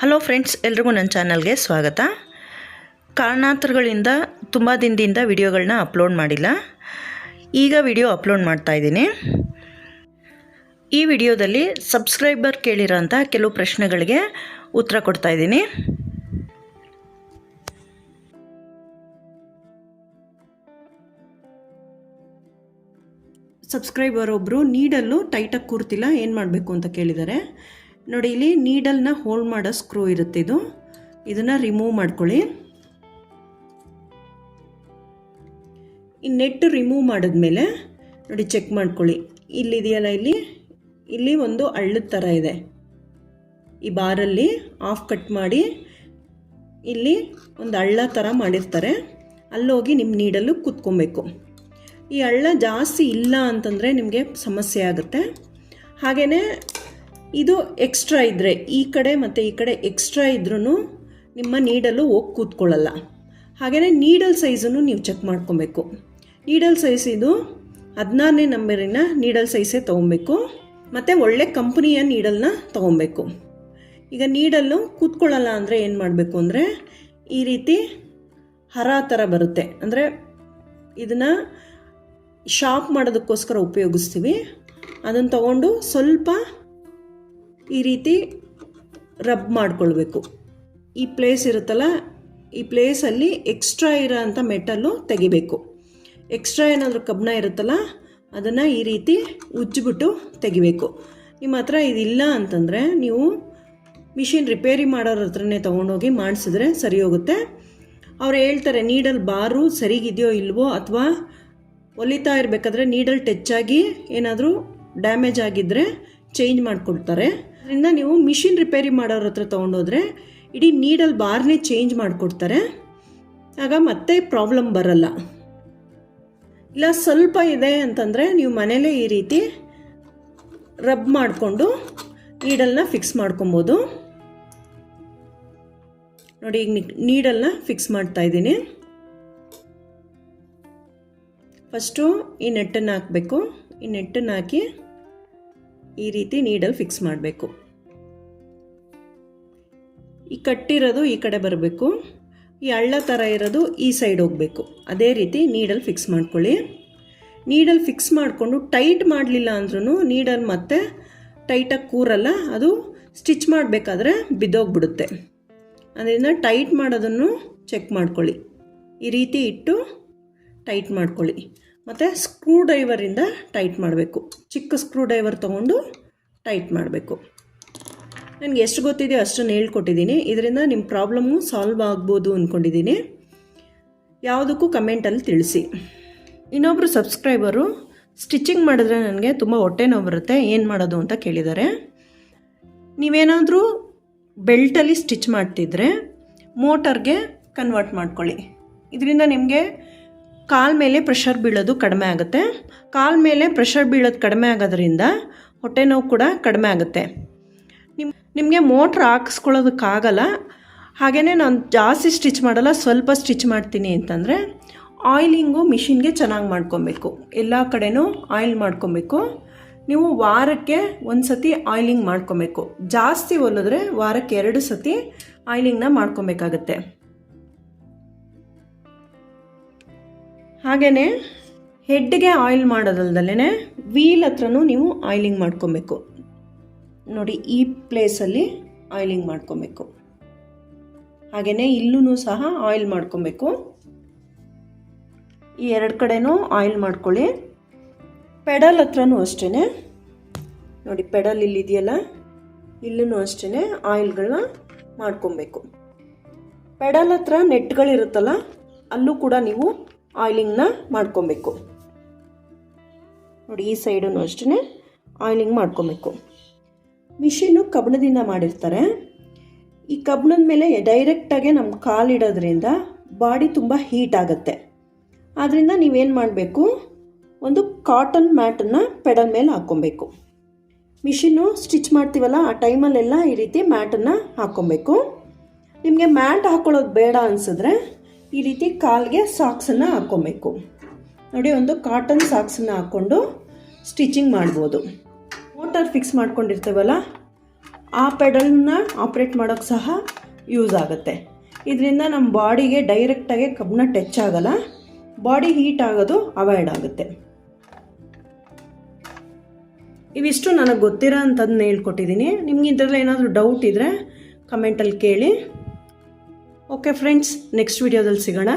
Hello friends ಎಲ್ರಿಗೂ ನನ್ನ ಚಾನಲ್ಗೆ ಸ್ವಾಗತ. ಕಾರಣಾಂತರಗಳಿಂದ ತುಂಬ ದಿನದಿಂದ ವಿಡಿಯೋಗಳನ್ನ ಅಪ್ಲೋಡ್ ಮಾಡಿಲ್ಲ. ಈಗ ವಿಡಿಯೋ ಅಪ್ಲೋಡ್ ಮಾಡ್ತಾ ಇದ್ದೀನಿ. ಈ ವಿಡಿಯೋದಲ್ಲಿ ಸಬ್ಸ್ಕ್ರೈಬರ್ ಕೇಳಿರೋಂಥ ಕೆಲವು ಪ್ರಶ್ನೆಗಳಿಗೆ ಉತ್ತರ ಕೊಡ್ತಾ ಇದ್ದೀನಿ. ಸಬ್ಸ್ಕ್ರೈಬರ್ ಒಬ್ಬರು ನೀಡಲ್ಲು ಟೈಟಾಗಿ ಕೂರ್ತಿಲ್ಲ, ಏನು ಮಾಡಬೇಕು ಅಂತ ಕೇಳಿದ್ದಾರೆ. ನೋಡಿ, ಇಲ್ಲಿ ನೀಡಲ್ನ ಹೋಲ್ಡ್ ಮಾಡೋ ಸ್ಕ್ರೂ ಇರುತ್ತೆ ಇದು. ಇದನ್ನು ರಿಮೂವ್ ಮಾಡ್ಕೊಳ್ಳಿ. ಈ ನೆಟ್ ರಿಮೂವ್ ಮಾಡಿದ್ಮೇಲೆ ನೋಡಿ ಚೆಕ್ ಮಾಡ್ಕೊಳ್ಳಿ. ಇಲ್ಲಿದೆಯಲ್ಲ ಇಲ್ಲಿ? ಇಲ್ಲಿ ಒಂದು ಹಳ್ಳದ ಥರ ಇದೆ. ಈ ಬಾರಲ್ಲಿ ಆಫ್ ಕಟ್ ಮಾಡಿ ಇಲ್ಲಿ ಒಂದು ಹಳ್ಳ ಥರ ಮಾಡಿರ್ತಾರೆ. ಅಲ್ಲೋಗಿ ನಿಮ್ಮ ನೀಡಲು ಕೂತ್ಕೊಬೇಕು. ಈ ಹಳ್ಳ ಜಾಸ್ತಿ ಇಲ್ಲ ಅಂತಂದರೆ ನಿಮಗೆ ಸಮಸ್ಯೆ ಆಗುತ್ತೆ. ಹಾಗೆಯೇ ಇದು ಎಕ್ಸ್ಟ್ರಾ ಇದ್ದರೆ ಈ ಕಡೆ ಮತ್ತು ಈ ಕಡೆ ಎಕ್ಸ್ಟ್ರಾ ಇದ್ರೂ ನಿಮ್ಮ ನೀಡಲು ಹೋಗಿ ಕೂತ್ಕೊಳ್ಳಲ್ಲ. ಹಾಗೆಯೇ ನೀಡಲ್ ಸೈಜನ್ನು ನೀವು ಚೆಕ್ ಮಾಡ್ಕೊಬೇಕು. ನೀಡಲ್ ಸೈಜ್ ಇದು ಹದಿನಾರನೇ ನಂಬರಿನ ನೀಡಲ್ ಸೈಜೇ ತೊಗೊಬೇಕು. ಮತ್ತು ಒಳ್ಳೆ ಕಂಪ್ನಿಯ ನೀಡಲ್ನ ತೊಗೊಬೇಕು. ಈಗ ನೀಡಲ್ಲು ಕೂತ್ಕೊಳ್ಳಲ್ಲ ಅಂದರೆ ಏನು ಮಾಡಬೇಕು ಅಂದರೆ ಈ ರೀತಿ ಹರ ಥರ ಬರುತ್ತೆ. ಅಂದರೆ ಇದನ್ನು ಶಾಪ್ ಮಾಡೋದಕ್ಕೋಸ್ಕರ ಉಪಯೋಗಿಸ್ತೀವಿ. ಅದನ್ನು ತಗೊಂಡು ಸ್ವಲ್ಪ ಈ ರೀತಿ ರಬ್ ಮಾಡ್ಕೊಳ್ಬೇಕು. ಈ ಪ್ಲೇಸ್ ಇರುತ್ತಲ್ಲ, ಈ ಪ್ಲೇಸಲ್ಲಿ ಎಕ್ಸ್ಟ್ರಾ ಇರೋ ಅಂಥ ಮೆಟಲ್ಲು ತೆಗಿಬೇಕು. ಎಕ್ಸ್ಟ್ರಾ ಏನಾದರೂ ಕಬ್ಬಣ ಇರುತ್ತಲ್ಲ, ಅದನ್ನು ಈ ರೀತಿ ಉಜ್ಜಿಬಿಟ್ಟು ತೆಗಿಬೇಕು. ನಿಮ್ಮ ಹತ್ರ ಇದಿಲ್ಲ ಅಂತಂದರೆ ನೀವು ಮಿಷಿನ್ ರಿಪೇರಿ ಮಾಡೋರ ಹತ್ರನೇ ತೊಗೊಂಡೋಗಿ ಮಾಡಿಸಿದ್ರೆ ಸರಿ ಹೋಗುತ್ತೆ. ಅವ್ರು ಹೇಳ್ತಾರೆ, ನೀಡಲ್ ಬಾರು ಸರಿಗಿದೆಯೋ ಇಲ್ವೋ ಅಥವಾ ಹೊಲಿತಾ ಇರಬೇಕಾದ್ರೆ ನೀಡಲ್ ಟಚ್ ಏನಾದರೂ ಡ್ಯಾಮೇಜ್ ಆಗಿದ್ದರೆ ಚೇಂಜ್ ಮಾಡಿಕೊಡ್ತಾರೆ. ಅದರಿಂದ ನೀವು ಮಿಷಿನ್ ರಿಪೇರಿ ಮಾಡೋರ ಹತ್ರ ತೊಗೊಂಡೋದ್ರೆ ಇಡೀ ನೀಡಲ್ ಬಾರ್ನೇ ಚೇಂಜ್ ಮಾಡಿಕೊಡ್ತಾರೆ. ಆಗ ಮತ್ತೆ ಪ್ರಾಬ್ಲಮ್ ಬರಲ್ಲ. ಇಲ್ಲ, ಸ್ವಲ್ಪ ಇದೆ ಅಂತಂದರೆ ನೀವು ಮನೇಲೇ ಈ ರೀತಿ ರಬ್ ಮಾಡಿಕೊಂಡು ನೀಡಲ್ನ ಫಿಕ್ಸ್ ಮಾಡ್ಕೊಬೋದು. ನೋಡಿ, ಈಗ ನೀಡಲ್ನ ಫಿಕ್ಸ್ ಮಾಡ್ತಾ ಇದ್ದೀನಿ. ಫಸ್ಟು ಈ ನೆಟ್ಟನ್ನು ಹಾಕಬೇಕು. ಈ ನೆಟ್ಟನ್ನು ಹಾಕಿ ಈ ರೀತಿ ನೀಡಲ್ ಫಿಕ್ಸ್ ಮಾಡಬೇಕು. ಈ ಕಟ್ಟಿರೋದು ಈ ಕಡೆ ಬರಬೇಕು. ಈ ಹಳ್ಳ ಥರ ಇರೋದು ಈ ಸೈಡ್ ಹೋಗಬೇಕು. ಅದೇ ರೀತಿ ನೀಡಲ್ ಫಿಕ್ಸ್ ಮಾಡ್ಕೊಳ್ಳಿ. ನೀಡಲ್ ಫಿಕ್ಸ್ ಮಾಡಿಕೊಂಡು ಟೈಟ್ ಮಾಡಲಿಲ್ಲ ಅಂದ್ರೂ ನೀಡಲ್ ಮತ್ತೆ ಟೈಟಾಗಿ ಕೂರಲ್ಲ, ಅದು ಸ್ಟಿಚ್ ಮಾಡಬೇಕಾದ್ರೆ ಬಿದ್ದೋಗ್ಬಿಡುತ್ತೆ. ಅದರಿಂದ ಟೈಟ್ ಮಾಡೋದನ್ನು ಚೆಕ್ ಮಾಡ್ಕೊಳ್ಳಿ. ಈ ರೀತಿ ಇಟ್ಟು ಟೈಟ್ ಮಾಡ್ಕೊಳ್ಳಿ. ಮತ್ತು ಸ್ಕ್ರೂ ಡ್ರೈವರಿಂದ ಟೈಟ್ ಮಾಡಬೇಕು. ಚಿಕ್ಕ ಸ್ಕ್ರೂ ಡ್ರೈವರ್ ತೊಗೊಂಡು ಟೈಟ್ ಮಾಡಬೇಕು. ನನಗೆ ಎಷ್ಟು ಗೊತ್ತಿದೆಯೋ ಅಷ್ಟನ್ನು ಹೇಳ್ಕೊಟ್ಟಿದ್ದೀನಿ. ಇದರಿಂದ ನಿಮ್ಮ ಪ್ರಾಬ್ಲಮ್ಮು ಸಾಲ್ವ್ ಆಗ್ಬೋದು ಅಂದ್ಕೊಂಡಿದ್ದೀನಿ ಯಾವುದಕ್ಕೂ ಕಮೆಂಟಲ್ಲಿ ತಿಳಿಸಿ. ಇನ್ನೊಬ್ಬರು ಸಬ್ಸ್ಕ್ರೈಬರು ಸ್ಟಿಚಿಂಗ್ ಮಾಡಿದ್ರೆ ನನಗೆ ತುಂಬ ಹೊಟ್ಟೆ ನೋವು ಬರುತ್ತೆ, ಏನು ಮಾಡೋದು ಅಂತ ಕೇಳಿದ್ದಾರೆ. ನೀವೇನಾದರೂ ಬೆಲ್ಟಲ್ಲಿ ಸ್ಟಿಚ್ ಮಾಡ್ತಿದ್ರೆ ಮೋಟರ್ಗೆ ಕನ್ವರ್ಟ್ ಮಾಡ್ಕೊಳ್ಳಿ. ಇದರಿಂದ ನಿಮಗೆ ಕಾಲ ಮೇಲೆ ಪ್ರೆಷರ್ ಬೀಳೋದು ಕಡಿಮೆ ಆಗುತ್ತೆ. ಕಾಲ ಮೇಲೆ ಪ್ರೆಷರ್ ಬೀಳೋದು ಕಡಿಮೆ ಆಗೋದ್ರಿಂದ ಹೊಟ್ಟೆ ನೋವು ಕೂಡ ಕಡಿಮೆ ಆಗುತ್ತೆ. ನಿಮ್ಮ ನಿಮಗೆ ಮೋಟ್ರ್ ಹಾಕಿಸ್ಕೊಳ್ಳೋದಕ್ಕಾಗಲ್ಲ. ಹಾಗೆಯೇ ನಾನು ಜಾಸ್ತಿ ಸ್ಟಿಚ್ ಮಾಡಲ್ಲ, ಸ್ವಲ್ಪ ಸ್ಟಿಚ್ ಮಾಡ್ತೀನಿ ಅಂತಂದರೆ ಆಯಿಲಿಂಗು ಮಿಷಿನ್ಗೆ ಚೆನ್ನಾಗಿ ಮಾಡ್ಕೊಬೇಕು. ಎಲ್ಲ ಕಡೆನೂ ಆಯಿಲ್ ಮಾಡ್ಕೊಬೇಕು. ನೀವು ವಾರಕ್ಕೆ ಒಂದು ಸತಿ ಆಯಿಲಿಂಗ್ ಮಾಡ್ಕೊಬೇಕು. ಜಾಸ್ತಿ ಹೊಲಿದ್ರೆ ವಾರಕ್ಕೆ ಎರಡು ಸತಿ ಆಯಿಲಿಂಗ್ನ ಮಾಡ್ಕೊಬೇಕಾಗತ್ತೆ. ಹಾಗೆಯೇ ಹೆಡ್ಗೆ ಆಯಿಲ್ ಮಾಡೋದಲ್ದಲೇ ವೀಲ್ ಹತ್ರನೂ ನೀವು ಆಯಿಲಿಂಗ್ ಮಾಡ್ಕೊಬೇಕು. ನೋಡಿ, ಈ ಪ್ಲೇಸಲ್ಲಿ ಆಯಿಲಿಂಗ್ ಮಾಡ್ಕೊಬೇಕು. ಹಾಗೆಯೇ ಇಲ್ಲೂ ಸಹ ಆಯಿಲ್ ಮಾಡ್ಕೊಬೇಕು. ಈ ಎರಡು ಕಡೆನೂ ಆಯಿಲ್ ಮಾಡ್ಕೊಳ್ಳಿ. ಪೆಡಲ್ ಹತ್ರನೂ ಅಷ್ಟೇ ನೋಡಿ, ಪೆಡಲ್ ಇಲ್ಲಿದೆಯಲ್ಲ ಇಲ್ಲೂ ಅಷ್ಟೇ ಆಯಿಲ್ಗಳನ್ನ ಮಾಡ್ಕೊಬೇಕು. ಪೆಡಲ್ ಹತ್ರ ನೆಟ್ಗಳಿರುತ್ತಲ್ಲ, ಅಲ್ಲೂ ಕೂಡ ನೀವು ಆಯಿಲಿಂಗ್ನ ಮಾಡ್ಕೊಬೇಕು. ನೋಡಿ, ಈ ಸೈಡೂ ಅಷ್ಟೇ ಆಯಿಲಿಂಗ್ ಮಾಡ್ಕೊಬೇಕು. ಮಿಷಿನ್ನು ಕಬ್ಬಣದಿಂದ ಮಾಡಿರ್ತಾರೆ. ಈ ಕಬ್ಬಣದ ಮೇಲೆ ಡೈರೆಕ್ಟಾಗೆ ನಮ್ಮ ಕಾಲಿಡೋದ್ರಿಂದ ಬಾಡಿ ತುಂಬ ಹೀಟ್ ಆಗುತ್ತೆ. ಆದ್ದರಿಂದ ನೀವೇನು ಮಾಡಬೇಕು? ಒಂದು ಕಾಟನ್ ಮ್ಯಾಟನ್ನು ಪೆಡಲ್ ಮೇಲೆ ಹಾಕ್ಕೊಬೇಕು. ಮಿಷಿನ್ನು ಸ್ಟಿಚ್ ಮಾಡ್ತೀವಲ್ಲ, ಆ ಟೈಮಲ್ಲೆಲ್ಲ ಈ ರೀತಿ ಮ್ಯಾಟನ್ನು ಹಾಕ್ಕೊಬೇಕು. ನಿಮಗೆ ಮ್ಯಾಟ್ ಹಾಕ್ಕೊಳ್ಳೋದು ಬೇಡ ಅನಿಸಿದ್ರೆ ಈ ರೀತಿ ಕಾಲಿಗೆ ಸಾಕ್ಸನ್ನು ಹಾಕ್ಕೊಬೇಕು ನೋಡಿ, ಒಂದು ಕಾಟನ್ ಸಾಕ್ಸನ್ನು ಹಾಕ್ಕೊಂಡು ಸ್ಟಿಚಿಂಗ್ ಮಾಡ್ಬೋದು. ಮೋಟರ್ ಫಿಕ್ಸ್ ಮಾಡ್ಕೊಂಡಿರ್ತೇವಲ್ಲ, ಆ ಪೆಡಲ್ನ ಆಪ್ರೇಟ್ ಮಾಡೋಕ್ಕೆ ಸಹ ಯೂಸ್ ಆಗುತ್ತೆ. ಇದರಿಂದ ನಮ್ಮ ಬಾಡಿಗೆ ಡೈರೆಕ್ಟಾಗಿ ಕಬ್ಬನ್ನ ಟಚ್ ಆಗಲ್ಲ, ಬಾಡಿ ಹೀಟ್ ಆಗೋದು ಅವಾಯ್ಡ್ ಆಗುತ್ತೆ. ಇವಿಷ್ಟು ನನಗೆ ಗೊತ್ತಿರೋ ಅಂಥದ್ದನ್ನ ಹೇಳ್ಕೊಟ್ಟಿದ್ದೀನಿ. ನಿಮ್ಗೆ ಇದರಲ್ಲಿ ಏನಾದರೂ ಡೌಟ್ ಇದ್ದರೆ ಕಮೆಂಟಲ್ಲಿ ಕೇಳಿ. ಓಕೆ ಫ್ರೆಂಡ್ಸ್ ನೆಕ್ಸ್ಟ್ ವಿಡಿಯೋದಲ್ಲಿ ಸಿಗೋಣ.